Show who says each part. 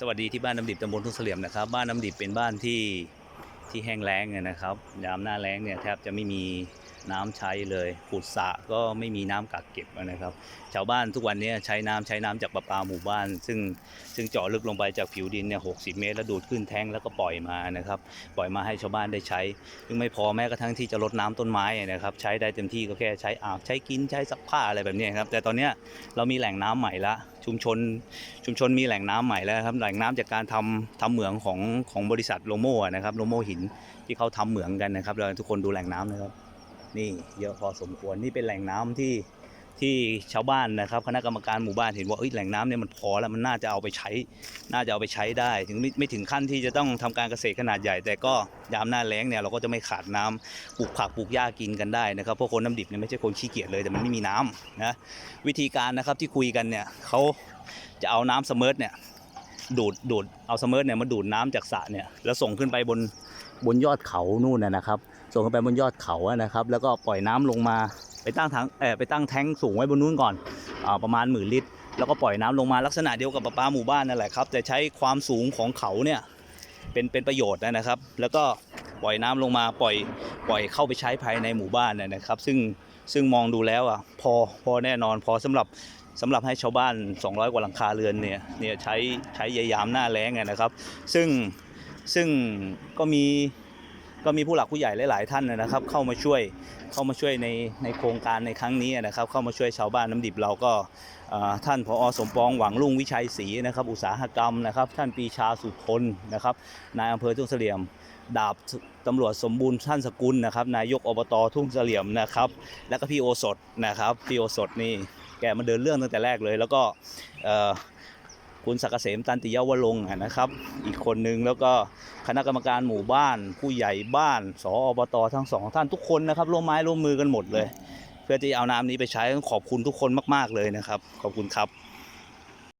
Speaker 1: สวัสดีที่บ้านน้ำดิบตำบลทุ่งเสลี่ยมนะครับบ้านน้ำดิบเป็นบ้านที่ที่แห้งแล้งนะครับยามหน้าแล้งเนี่ยแทบจะไม่มี น้ำใช้เลยขุดสระก็ไม่มีน้ำกักเก็บนะครับ ชาวบ้านทุกวันนี้ใช้น้ำใช้น้ำจากประปาหมู่บ้าน ซึ่งซึ่งเจาะลึกลงไปจากผิวดินเนี่ยหกเมตร แล้วดูดขึ้นแท้งแล้วก็ปล่อยมานะครับ ปล่อยมาให้ชาวบ้านได้ใช้ ซึ่งไม่พอแม้กระทั่งที่จะรดน้ำต้นไม้นะครับ ใช้ได้เต็มที่ก็แค่ใช้อาบใช้กินใช้ซักผ้าอะไรแบบนี้ครับ แต่ตอนนี้เรามีแหล่งน้ำใหม่ละชุมชนชุมชนมีแหล่งน้ำใหม่แล้วครับแหล่งน้ำจากการทำทำเหมืองของของบริษัทโลโม่นะครับโลโม่หินที่เขาทำเหมืองกันนะครับเราทุกคนดูแหล่งน้ำนะครับ นี่เยอะพอสมควรนี่เป็นแหล่งน้ำที่ที่ชาวบ้านนะครับ คณะกรรมการหมู่บ้านเห็นว่าแหล่งน้ำเนี่ยมันพอแล้วมันน่าจะเอาไปใช้น่าจะเอาไปใช้ได้ ถึงไม่ไม่ถึงขั้นที่จะต้องทำการเกษตรขนาดใหญ่ แต่ก็ยามหน้าแล้งเนี่ยเราก็จะไม่ขาดน้ำปลูกผักปลูกหญ้ากินกันได้นะครับเพราะคนน้ำดิบเนี่ยไม่ใช่คนขี้เกียจเลยแต่มันไม่มีน้ำนะวิธีการนะครับที่คุยกันเนี่ยเขาจะเอาน้ำเสมอเนี่ยดูดดูดเอาเสมอเนี่ยมาดูดน้ำจากสระเนี่ยแล้วส่งขึ้นไปบน บนยอดเขานู่นนะนะครับ ส่งขึ้นไปบนยอดเขานะครับ แล้วก็ปล่อยน้ำลงมาไปตั้งถังเออไปตั้งแท้งสูงไว้บนนู้นก่อนอประมาณหมื่นลิตร แล้วก็ปล่อยน้ำลงมาลักษณะเดียวกับประปาหมู่บ้านนั่นแหละครับแต่ใช้ความสูงของเขาเนี่ยเป็นเป็นประโยชน์นะครับ แล้วก็ปล่อยน้ำลงมาปล่อยปล่อยเข้าไปใช้ภายในหมู่บ้านนะนะครับ ซึ่งซึ่งมองดูแล้วอะพอพอแน่นอนพอสำหรับสำหรับให้ชาวบ้าน 200 กว่าหลังคาเรือนเนี่ยเนี่ยใช้ใช้ยามหน้าแล้งนะครับ ซึ่ง ซึ่งก็มีก็มีผู้หลักผู้ใหญ่หลาย ๆ ท่านนะครับ เข้ามาช่วยเข้ามาช่วยในในโครงการในครั้งนี้นะครับ เข้ามาช่วยชาวบ้านน้ำดิบเราก็ท่านผอสมปองหวังรุ่งวิชัยศรีนะครับ อุตสาหกรรมนะครับ ท่านปีชาสุพลนะครับนายอำเภอทุ่งเสลี่ยม ดาบตำรวจสมบูรณ์ท่านสกุลนะครับ นายกอบตทุ่งเสลี่ยมนะครับ แล้วก็พี่โอสดนะครับพี่โอสดนี่แกมาเดินเรื่องตั้งแต่แรกเลย แล้วก็ คุณศักเกษมตันติยวรงค์นะครับ อีกคนนึงแล้วก็คณะกรรมการหมู่บ้าน ผู้ใหญ่บ้านสออบตทั้งสองท่านทุกคนนะครับร่วมไม้ร่วมมือกันหมดเลย เพื่อที่จะเอาน้ำนี้ไปใช้ต้องขอบคุณทุกคนมาก ๆเลยนะครับ ขอบคุณครับ